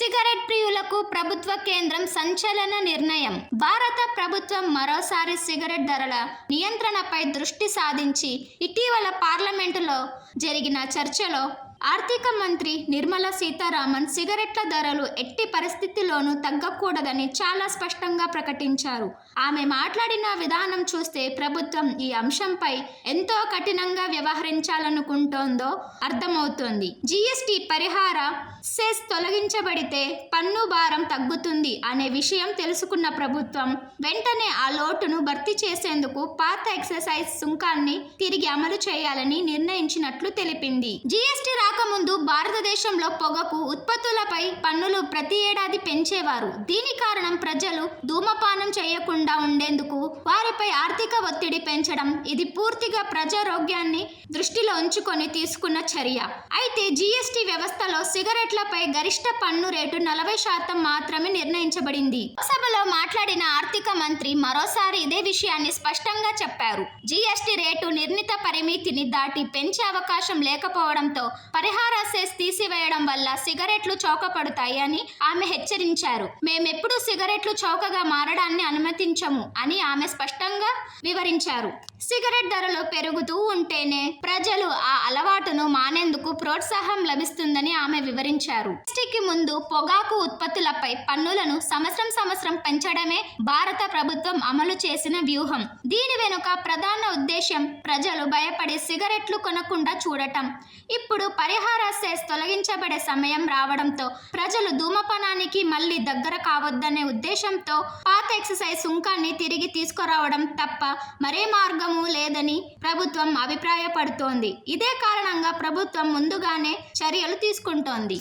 Cigarette ప్రియులకు ప్రభుత్వ కేంద్రం సంచలన నిర్ణయం. భారత ప్రభుత్వం మరోసారి సిగరెట్ ధరల నియంత్రణపై దృష్టి సాధించి ఇటీవల పార్లమెంటులో జరిగిన చర్చలో ఆర్థిక మంత్రి నిర్మలా సీతారామన్ సిగరెట్ల ధరలు ఎట్టి పరిస్థితిలోనూ తగ్గకూడదని చాలా స్పష్టంగా ప్రకటించారు. ఆమె మాట్లాడిన విధానం చూస్తే ప్రభుత్వం ఈ అంశంపై ఎంతో కఠినంగా వ్యవహరించాలనుకుంటోందో అర్థమవుతోంది. జీఎస్టీ పరిహార సెస్ తొలగించబడితే పన్ను భారం తగ్గుతుంది అనే విషయం తెలుసుకున్న ప్రభుత్వం వెంటనే ఆ లోటును భర్తీ చేసేందుకు పాత ఎక్సర్సైజ్ సుంకాన్ని తిరిగి అమలు చేయాలని నిర్ణయించినట్లు తెలిపింది. జీఎస్టీ రాకముందు భారతదేశంలో పొగకు ఉత్పత్తులపై పన్నులు ప్రతి ఏడాది పెంచేవారు. దీని కారణం ప్రజలు ధూమపానం చేయకుండా ఉండేందుకు వారిపై ఆర్థిక ఒత్తిడి పెంచడం ఇది పూర్తిగా ప్రజారోగ్యాన్ని దృష్టిలో ఉంచుకొని తీసుకున్న చర్య. అయితే జీఎస్టీ వ్యవస్థలో సిగరెట్లపై గరిష్ట పన్ను రేటు నలభై శాతం మాత్రమే నిర్ణయించబడింది. లోక్సభలో మాట్లాడిన శాఖ మంత్రి మరోసారి ఇదే విషయాన్ని స్పష్టంగా చెప్పారు. జీఎస్టీ రేటు నిర్ణీత పరిమితిని దాటి పెంచే అవకాశం లేకపోవడంతో పరిహార సెస్ తీసివేయడం వల్ల సిగరెట్లు చౌకపడతాయని ఆమె హెచ్చరించారు. మేమెప్పుడు సిగరెట్లు చౌకగా మారడాన్ని అనుమతించము అని ఆమె స్పష్టంగా వివరించారు. సిగరెట్ ధరలు పెరుగుతూ ఉంటేనే ప్రజలు ఆ అలవాటును మానేందుకు ప్రోత్సాహం లభిస్తుందని ఆమె వివరించారు. ముందు పొగాకు ఉత్పత్తులపై పన్నులను సంవత్సరం సంవత్సరం పెంచడమే భారత ప్రభుత్వం అమలు చేసిన వ్యూహం. దీని వెనుక ప్రధాన ఉద్దేశ్యం ప్రజలు భయపడి సిగరెట్లు కొనకుండా చూడటం. ఇప్పుడు పరిహార సెస్ తొలగించబడే సమయం రావడంతో ప్రజలు ధూమపానానికి మళ్ళీ దగ్గర కావద్దనే ఉద్దేశంతో పాత ఎక్సర్సైజ్ సుంకాన్ని తిరిగి తీసుకురావడం తప్ప మరే మార్గము లేదని ప్రభుత్వం అభిప్రాయపడుతోంది. ఇదే కారణంగా ప్రభుత్వం ముందుగానే చర్యలు తీసుకుంటోంది.